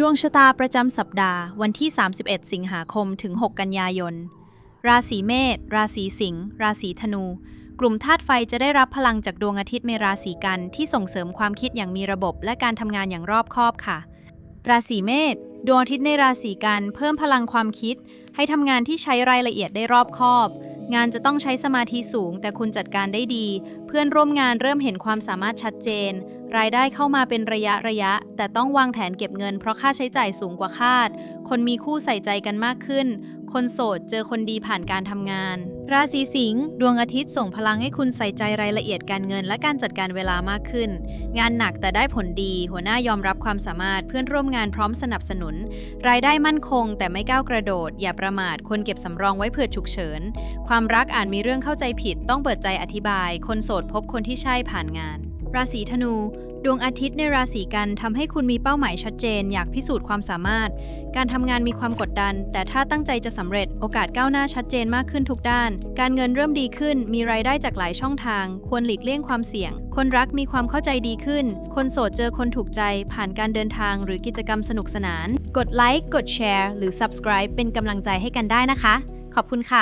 ดวงชะตาประจำสัปดาห์วันที่ 31 สิงหาคมถึง 6 กันยายน ราศีเมษ ราศีสิงห์ ราศีธนู กลุ่มธาตุไฟจะได้รับพลังจากดวงอาทิตย์ในราศีกันที่ส่งเสริมความคิดอย่างมีระบบและการทำงานอย่างรอบคอบค่ะ ราศีเมษ ดวงอาทิตย์ในราศีกันเพิ่มพลังความคิด ให้ทำงานที่ใช้รายละเอียดได้รอบคอบ งานจะต้องใช้สมาธิสูง แต่คุณจัดการได้ดี เพื่อนร่วมงานเริ่มเห็นความสามารถชัดเจน รายได้เข้ามาเป็นระยะระยะ แต่ต้องวางแผนเก็บเงินเพราะค่าใช้จ่ายสูงกว่าคาด คนมีคู่ใส่ใจกันมากขึ้น คนโสดเจอคนดีผ่านการทำงาน ราศีสิงห์ดวงอาทิตย์ส่งพลังให้คุณใส่ใจรายละเอียดการเงินและการจัดการเวลามากขึ้น งานหนักแต่ได้ผลดี หัวหน้ายอมรับความสามารถเพื่อนร่วมงานพร้อมสนับสนุน รายได้มั่นคง แต่ไม่ก้าวกระโดด อย่าประมาทควรเก็บสำรองไว้เผื่อฉุกเฉิน ความรักอาจมีเรื่องเข้าใจผิด ต้องเปิดใจอธิบาย คนโสดพบคนที่ใช่ผ่านงาน ราศีธนู ดวงอาทิตย์ในราศีกันทำให้คุณมีเป้าหมายชัดเจน อยากพิสูจน์ความสามารถ การทำงานมีความกดดัน แต่ถ้าตั้งใจจะสำเร็จโอกาสก้าวหน้าชัดเจนมากขึ้นทุกด้าน การเงินเริ่มดีขึ้น มีรายได้จากหลายช่องทาง ควรหลีกเลี่ยงความเสี่ยง คนรักมีความเข้าใจดีขึ้น คนโสดเจอคนถูกใจ ผ่านการเดินทางหรือกิจกรรมสนุกสนาน กดไลค์กดแชร์หรือ subscribe เป็นกำลังใจให้กันได้นะคะ ขอบคุณค่ะ